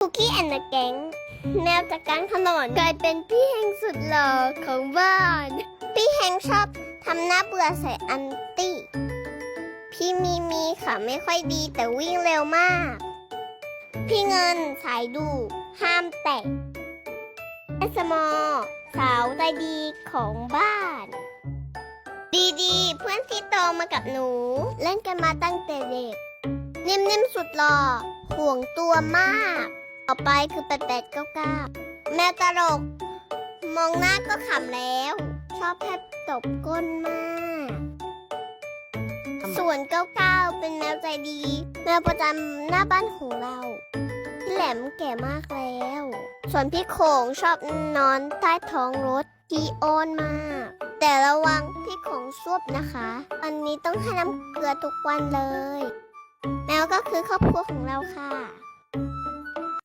คุกกี้แอนด์แก๊งแนวจากกลางถนนกลายเป็นพี่แฮงสุดหล่อของบ้าน พี่แฮงชอบทำหน้าเบื่อใส่อันตี้ พี่มีมีค่ะไม่ค่อยดีแต่วิ่งเร็วมาก พี่เงินสายดู ห้ามแตะเอสมอ สาวใจดีของบ้าน ดีดีเพื่อนที่โตมากับหนู เล่นกันมาตั้งแต่เด็ก นิ่มๆสุดหล่อห่วงตัวมาก ต่อไปคือแปดแปดเก้าเก้าแมวตลก มองหน้าก็ขำแล้ว ชอบแทบตบก้นมาก ส่วนเก้าเก้าเป็นแมวใจดี แมวประจำหน้าบ้านของเราพี่แหลมแก่มากแล้ว ส่วนพี่โขงชอบนอนใต้ท้องรถที่อ้อนมาก แต่ระวังพี่โขงซวบนะคะอันนี้ต้องให้น้ำเกลือทุกวันเลย แมวก็คือครอบครัวของเราค่ะ